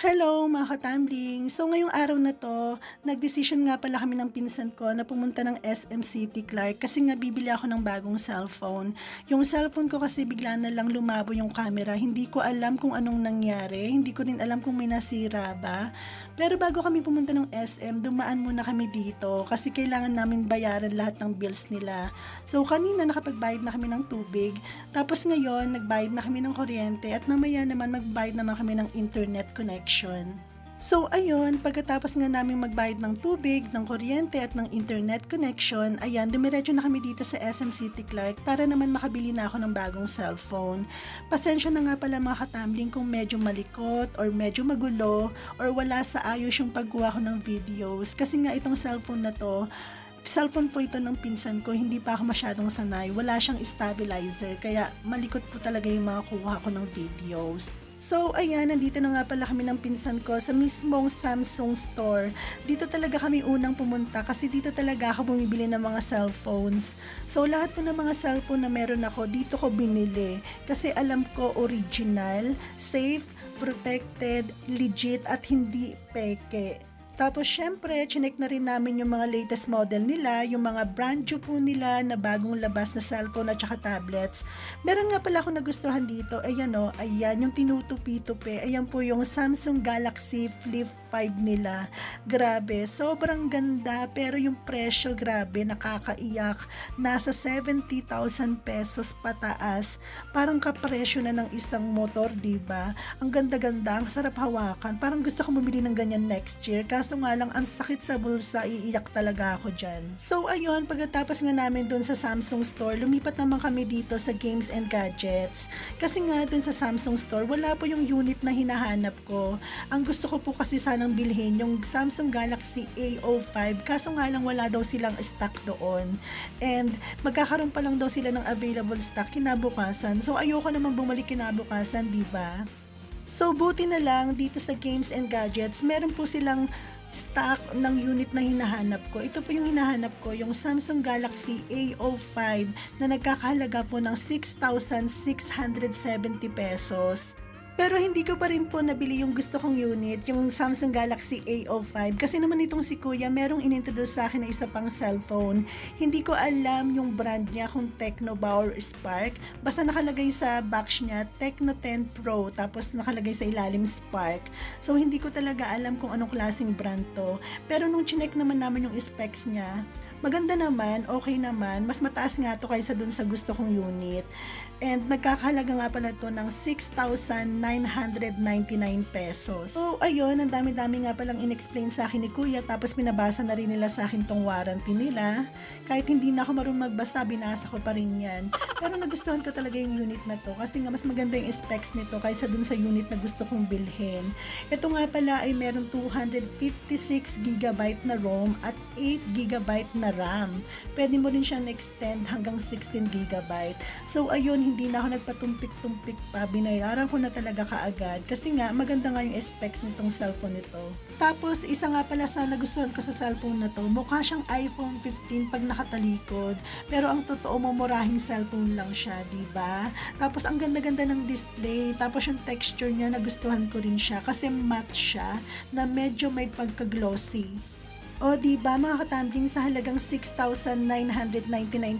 Hello mga katambling! So ngayong araw na to, nagdesisyon nga pala kami ng pinsan ko na pumunta ng SM City Clark kasi nga bibili ako ng bagong cellphone. Yung cellphone ko kasi bigla na lang lumabo yung camera. Hindi ko alam kung anong nangyari. Hindi ko rin alam kung may nasira ba. Pero bago kami pumunta ng SM, dumaan muna kami dito kasi kailangan namin bayaran lahat ng bills nila. So kanina nakapagbayad na kami ng tubig. Tapos ngayon, nagbayad na kami ng kuryente at mamaya naman magbayad naman kami ng internet connection. So ayun, pagkatapos nga namin magbayad ng tubig, ng kuryente at ng internet connection, ayan, dumiretso na kami dito sa SM City Clark para naman makabili na ako ng bagong cellphone. Pasensya na nga pala mga katambling kung medyo malikot or medyo magulo or wala sa ayos yung pagkuha ko ng videos kasi nga itong cellphone na to, cellphone po ito ng pinsan ko, hindi pa ako masyadong sanay. Wala siyang stabilizer, kaya malikot po talaga yung mga kuha ko ng videos. So, ayan, nandito na nga pala kami ng pinsan ko sa mismong Samsung store. Dito talaga kami unang pumunta kasi dito talaga ako bumibili ng mga cellphones. So, lahat po ng mga cellphone na meron ako, dito ko binili. Kasi alam ko original, safe, protected, legit, at hindi peke. Tapos syempre, chinek na rin namin yung mga latest model nila, yung mga brand new po nila na bagong labas na cellphone at saka tablets. Meron nga pala akong nagustuhan dito, ayan o, ayan, yung tinutupi-tupi, ayan po yung Samsung Galaxy Flip 5 nila. Grabe, sobrang ganda, pero yung presyo, grabe, nakakaiyak. Nasa 70,000 pesos pataas. Parang kapresyo na ng isang motor, di ba? Ang ganda-ganda, ang sarap hawakan. Parang gusto ko bumili ng ganyan next year. Kaso nga lang, ang sakit sa bulsa, iiyak talaga ako dyan. So ayun, pagkatapos nga namin dun sa Samsung store, lumipat naman kami dito sa Games and Gadgets. Kasi nga dun sa Samsung store, wala po yung unit na hinahanap ko. Ang gusto ko po kasi sanang bilhin yung Samsung Galaxy A05, kaso nga lang wala daw silang stock doon. And magkakaroon pa lang daw sila ng available stock kinabukasan. So ayoko naman bumalik kinabukasan, di ba? So, buti na lang dito sa Games and Gadgets, meron po silang stock ng unit na hinahanap ko. Ito po yung hinahanap ko, yung Samsung Galaxy A05 na nagkakahalaga po ng 6,670 pesos. Pero hindi ko pa rin po nabili yung gusto kong unit, yung Samsung Galaxy A05. Kasi naman itong si Kuya, merong inintroduce sa akin na isa pang cellphone. Hindi ko alam yung brand niya kung Tecno ba or Spark. Basta nakalagay sa box niya, Tecno 10 Pro. Tapos nakalagay sa ilalim Spark. So hindi ko talaga alam kung anong klaseng brand to. Pero nung chinek naman namin yung specs niya, maganda naman, okay naman. Mas mataas nga to kaysa dun sa gusto kong unit. And nagkakahalaga nga pala to ng 6,999 pesos. So, ayun, ang dami-dami nga palang inexplain sa akin ni Kuya. Tapos pinabasa na rin nila sa akin tong warranty nila. Kahit hindi na ako marunong magbasa, binasa ko pa rin yan. Pero nagustuhan ko talaga yung unit na to. Kasi nga mas maganda yung specs nito kaysa dun sa unit na gusto kong bilhin. Ito nga pala ay meron 256 GB na ROM at 8 GB na RAM. Pwede mo rin siyang extend hanggang 16 GB. So, ayun, hindi na ako nagpatumpik-tumpik pa. Binayaran ko na talaga kaagad. Kasi nga, maganda nga yung specs nitong cellphone nito. Tapos, isa nga pala sa nagustuhan ko sa cellphone na to, mukha siyang iPhone 15 pag nakatalikod. Pero ang totoo, mamurahing cellphone lang siya, di ba? Tapos, ang ganda-ganda ng display. Tapos, yung texture niya, nagustuhan ko rin siya. Kasi matte siya, na medyo may pagka-glossy. O di ba mga katambling sa halagang 6,999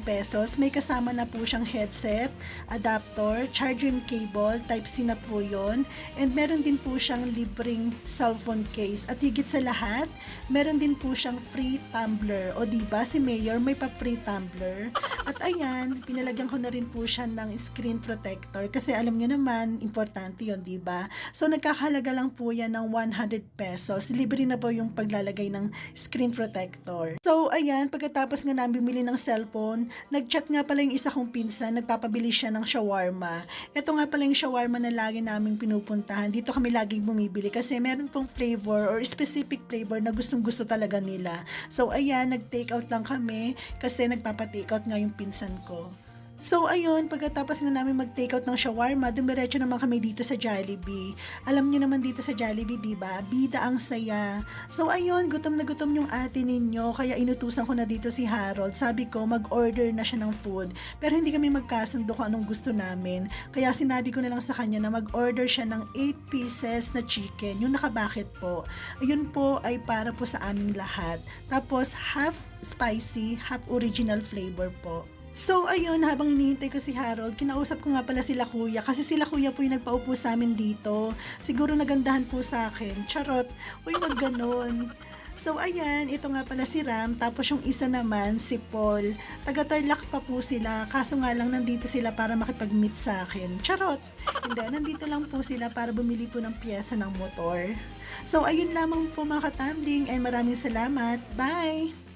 pesos, may kasama na po siyang headset, adapter, charging cable, type C na po yun, and meron din po siyang libreng cellphone case. At higit sa lahat, meron din po siyang free tumbler. O di ba si Mayor may pa free tumbler? At ayan, pinalagyan ko na rin po siya ng screen protector kasi alam niyo naman, importante yon di ba? So nagkakahalaga lang po yan ng 100 pesos. Libre na po yung paglalagay ng screen protector. So, ayan, pagkatapos nga namin bumili ng cellphone, nag-chat nga pala yung isa kong pinsan, nagpapabili siya ng shawarma. Ito nga pala yung shawarma na lagi naming pinupuntahan. Dito kami laging bumibili kasi meron tong flavor or specific flavor na gustong gusto talaga nila. So, ayan, nag-take out lang kami kasi nagpapa-take nga yung pinsan ko. So ayun, pagkatapos nga namin mag-takeout ng shawarma, dumiretso naman kami dito sa Jollibee. Alam niyo naman dito sa Jollibee, di ba? Bida ang saya. So ayun, gutom na gutom yung ate ninyo, kaya inutusan ko na dito si Harold. Sabi ko, mag-order na siya ng food. Pero hindi kami magkasundo kung anong gusto namin. Kaya sinabi ko na lang sa kanya na mag-order siya ng 8 pieces na chicken, yung nakabakit po. Ayun po ay para po sa aming lahat. Tapos half spicy, half original flavor po. So, ayun, habang hinihintay ko si Harold, kinausap ko nga pala sila kuya kasi sila kuya po yung nagpaupo sa amin dito. Siguro nagandahan po sa akin. Charot. Uy, wag ganon. So, ayan, ito nga pala si Ram, tapos yung isa naman, si Paul. Taga-Tarlac pa po sila, kaso nga lang nandito sila para makipag-meet sa akin. Charot! Hindi, nandito lang po sila para bumili po ng piyesa ng motor. So, ayun lamang po mga katambling, and maraming salamat. Bye!